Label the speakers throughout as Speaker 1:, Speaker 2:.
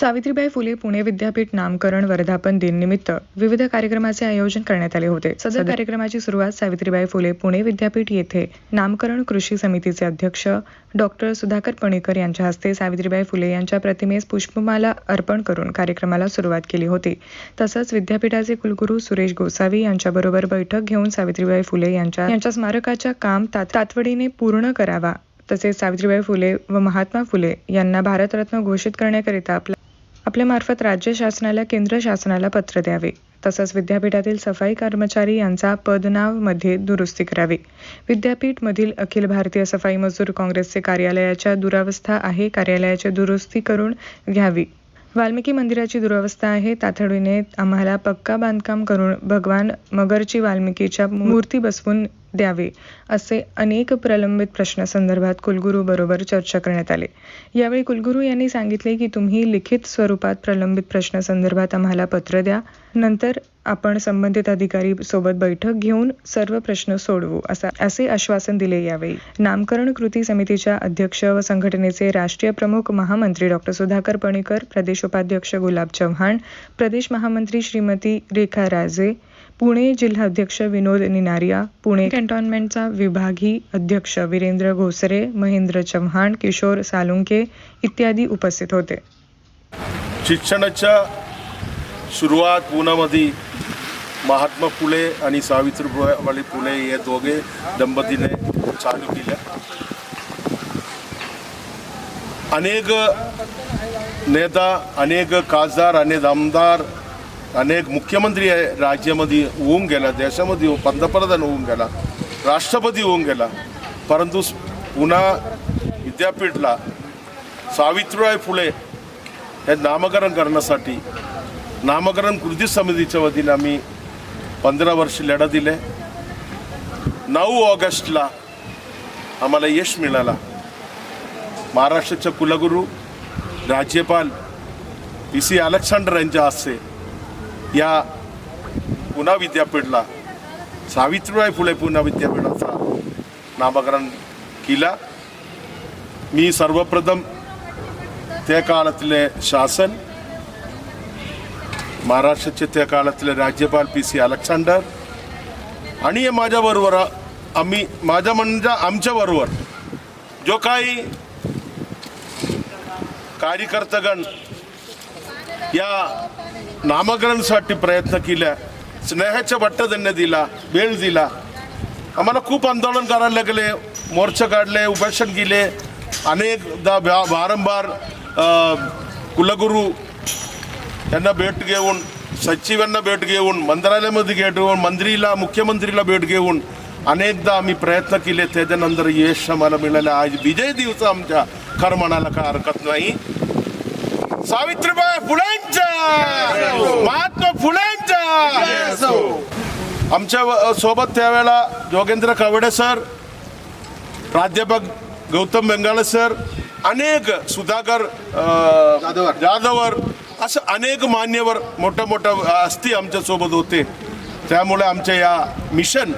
Speaker 1: सावित्रीबाई फुले पुणे विद्यापीठ नामकरण वर्धापन दिन निमित्त विविध कार्यक्रमाचे आयोजन करण्यात आले होते. सदर कार्यक्रमाची सुरुवात सावित्रीबाई फुले पुणे विद्यापीठ येथे नामकरण कृषी समितीचे अध्यक्ष डॉक्टर सुधाकर पणेकर यांच्या हस्ते सावित्रीबाई फुले यांच्या प्रतिमेस पुष्पमाला अर्पण करून कार्यक्रमाला सुरुवात केली होती. तसंच विद्यापीठाचे कुलगुरू सुरेश गोसावी यांच्याबरोबर बैठक घेऊन सावित्रीबाई फुले यांच्या यांच्या स्मारकाच्या काम तात- तातडीने पूर्ण करावा. तसेच सावित्रीबाई फुले व महात्मा फुले यांना भारतरत्न घोषित करण्याकरिता आपला आपल्यामार्फत राज्य शासनाला केंद्र शासनाला पत्र द्यावे. तसंच विद्यापीठातील सफाई कर्मचारी यांचा पदनावमध्ये दुरुस्ती करावी. विद्यापीठमधील अखिल भारतीय सफाई मजदूर काँग्रेसचे कार्यालयाच्या दुरावस्था आहे कार्यालयाची दुरुस्ती करून घ्यावी. वाल्मिकी मंदिराची दुरावस्था आहे तातडीने आम्हाला पक्का बांधकाम करून भगवान मगरची वाल्मिकीच्या मूर्ती बसवून द्यावे असे अनेक प्रलंबित प्रश्नासंदर्भात कुलगुरूबरोबर चर्चा करण्यात आली. यावेळी कुलगुरू यांनी सांगितले की तुम्ही लिखित स्वरूपात प्रलंबित प्रश्नासंदर्भात आम्हाला पत्र द्या. नंतर आपण संबंधित अधिकारी सोबत बैठक घेऊन सर्व प्रश्न सोडवू असा असे आश्वासन दिले यावेळी. नामकरण कृती समितीच्या अध्यक्ष व संघटनेचे राष्ट्रीय प्रमुख महामंत्री डॉक्टर सुधाकर पणेकर प्रदेश उपाध्यक्ष गुलाब चव्हाण प्रदेश महामंत्री श्रीमती रेखा राजे पुणे जिल्हाध्यक्ष विनोद निनारिया पुणे कॅन्टॉन्मेंटचा विभागी अध्यक्ष वीरेंद्र घोसरे महेंद्र चव्हाण किशोर सालुंके इत्यादी उपस्थित होते.
Speaker 2: शिक्षणाच्या सुरुवात पुण्यामध्ये महात्मा फुले आणि सावित्रीबाई फुले हे दोघे दंपतीने चालू केल्या. अनेक नेता अनेक खासदार अनेक आमदार अनेक मुख्यमंत्री राज्यामध्ये होऊन गेला देशामध्ये हो, पंतप्रधान होऊन गेला. राष्ट्रपती होऊन गेला. परंतु पुन्हा विद्यापीठला सावित्रीबाई फुले हे नामकरण करण्यासाठी नामकरण कृती समितीच्या वतीने आम्ही पंधरा वर्ष लढा दिले. नऊ ऑगस्टला आम्हाला यश मिळाला. महाराष्ट्राचे कुलगुरू राज्यपाल पी सी अलेक्झांडर यांच्या हस्ते या पुन्हा विद्यापीठला सावित्रीबाई फुले पुणे विद्यापीठाचा नामकरण केला. मी सर्वप्रथम त्या काळातले शासन महाराष्ट्राचे त्या काळातले राज्यपाल पी सी अलेक्झांडर आणि हे माझ्याबरोबर आम्ही माझ्या म्हणजे आमच्याबरोबर जो काही कार्यकर्तगण या नामकरणासाठी प्रयत्न केला स्नेहाच्या भट्ट त्यांनी दिला वेळ दिला आम्हाला खूप आंदोलन करायला लागले. मोर्चे काढले उपोषण केले. अनेकदा भा- वारंवार कुलगुरू यांना भेट घेऊन सचिवांना भेट घेऊन मंत्रालयामध्ये भेट घेऊन मंत्रीला मुख्यमंत्रीला भेट घेऊन अनेकदा आम्ही प्रयत्न केले. त्याच्यानंतर यश आम्हाला मिळालं. आज विजय दिवस आमच्या खरं म्हणायला काय हरकत नाही. सावित्रीबाई फुलेंच्या! महात्मा फुलेंच्या! आमच्यासोबत त्यावेळेला जोगेंद्र कवडे सर प्राध्यापक गौतम बेंगाळे सर अनेक सुधाकर जाधवर असं अनेक मान्यवर मोठ्या मोठ्या असती आमच्यासोबत होते. त्यामुळे आमच्या या मिशन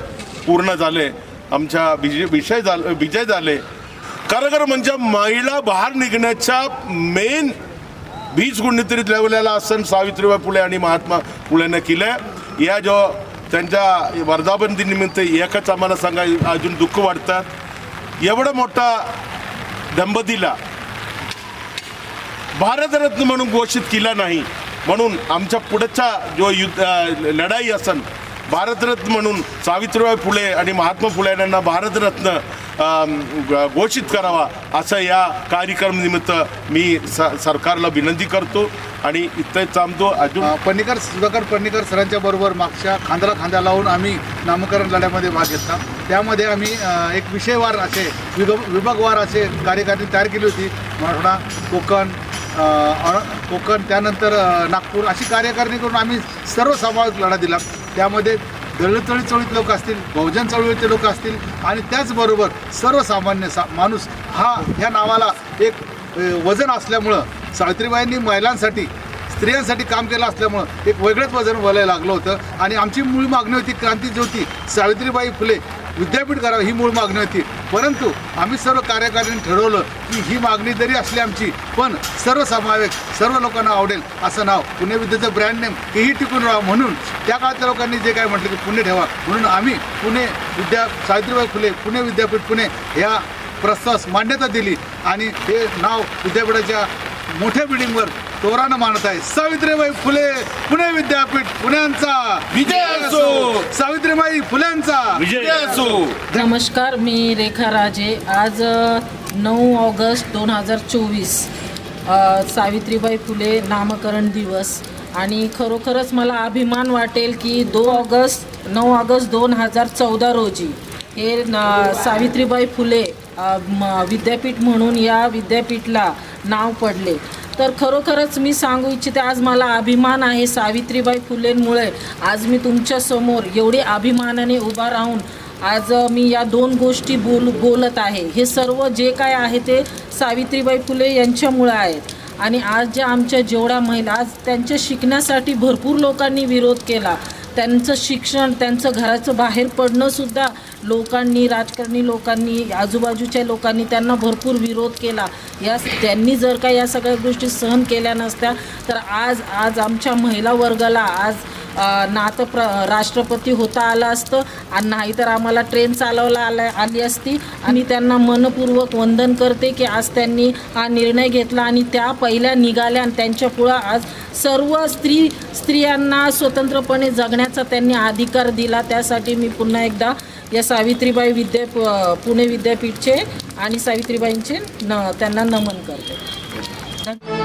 Speaker 2: पूर्ण झाले. आमच्या विजय विषय झाले विजय झाले. खरं म्हणजे महिला बाहेर निघण्याच्या मेन बीज कुणीतरी लावलेला असण सावित्रीबाई फुले आणि महात्मा फुलेनं केलं या जो त्यांच्या वर्धापन दिनिमित्त एकच आम्हाला सांगा अजून दुःख वाटतं. एवढं मोठा दंपतीला भारतरत्न म्हणून घोषित केला नाही. म्हणून आमच्या पुढचा जो युद्ध लढाई असन भारतरत्न म्हणून सावित्रीबाई फुले आणि महात्मा फुले यांना भारतरत्न घोषित करावा असं या कार्यक्रम निमित्त मी स सरकारला विनंती करतो आणि इथं थांबतो. अजून
Speaker 3: पन्नीकर सुधाकर पन्नीकर सरांच्या बरोबर मागच्या खांद्याला खांदा लावून आम्ही नामकरण लढ्यामध्ये भाग घेतला. त्यामध्ये आम्ही एक विषयवार असे विभाग विभागवार असे कार्यकारिणी तयार केली होती. मराठवाडा कोकण कोकण त्यानंतर नागपूर अशी कार्यकारिणी करून आम्ही सर्व समावेश लढा दिला. त्यामध्ये दलित चळीत लोक असतील बहुजन चळवळीचे लोक असतील आणि त्याचबरोबर सर्वसामान्य सा माणूस हा ह्या नावाला एक वजन असल्यामुळं सावित्रीबाईंनी महिलांसाठी स्त्रियांसाठी काम केलं असल्यामुळं एक वेगळंच वजन व्हायला लागलं होतं. आणि आमची मूळ मागणी होती क्रांती ज्योती सावित्रीबाई फुले विद्यापीठ करावं ही मूळ मागणी होती. परंतु आम्ही सर्व कार्यकारिणी ठरवलं की ही मागणी जरी असली आमची पण सर्वसमावेश सर्व लोकांना आवडेल असं नाव पुणे विद्याचं ब्रँड नेम हेही टिकून राहावं म्हणून त्या काळातल्या लोकांनी जे काय म्हटलं की पुणे ठेवा. म्हणून आम्ही पुणे विद्या सावित्रीबाई फुले पुणे विद्यापीठ पुणे या प्रस्तावास मान्यता दिली आणि हे नाव विद्यापीठाच्या मोठ्या बिल्डिंगवर तोरानं मानत आहे. सावित्रीबाई फुले पुणे विद्यापीठ पुण्यांचा
Speaker 2: विजय असो!
Speaker 3: सावित्रीबाई फुल्यांचा
Speaker 2: विजय असो.
Speaker 4: नमस्कार मी रेखा राजे. आज नऊ ऑगस्ट दोन हजार चोवीस. सावित्रीबाई फुले नामकरण दिवस. आणि खरोखरच मला अभिमान वाटेल की दो ऑगस्ट नऊ ऑगस्ट दोन हजार चौदा रोजी हे सावित्रीबाई फुले विद्यापीठ म्हणून या विद्यापीठला नाव पडले. तर खरोखरच मी सांगू इच्छिते आज मला अभिमान आहे सावित्रीबाई फुलेंमुळे. आज मी तुमच्यासमोर एवढे अभिमानाने उभा राहून आज मी या दोन गोष्टी बोल बोलत आहे. हे सर्व जे काय आहे ते सावित्रीबाई फुले यांच्यामुळे आहेत. आणि आज ज्या आमच्या जेवढ्या महिला आज त्यांच्या शिकण्यासाठी भरपूर लोकांनी विरोध केला. त्यांचं शिक्षण त्यांचं घराचं बाहेर पडणंसुद्धा लोकांनी राजकारणी लोकांनी आजूबाजूच्या लोकांनी त्यांना भरपूर विरोध केला. या त्यांनी जर का या सगळ्या गोष्टी सहन केल्या नसत्या तर आज आज आमच्या महिला वर्गाला आज नातं प्र राष्ट्रपती होता आलं असतं आणि नाहीतर आम्हाला ट्रेन चालवला आला आली असती. आणि त्यांना मनपूर्वक वंदन करते की आज त्यांनी हा निर्णय घेतला आणि त्या पहिल्या निघाल्या आणि त्यांच्या पुढं आज सर्व स्त्री स्त्रियांना स्वतंत्रपणे करण्याचा त्यांनी अधिकार दिला त्यासाठी मी पुन्हा एकदा या सावित्रीबाई विद्या पुणे विद्यापीठचे आणि सावित्रीबाईंचे न त्यांना नमन करते.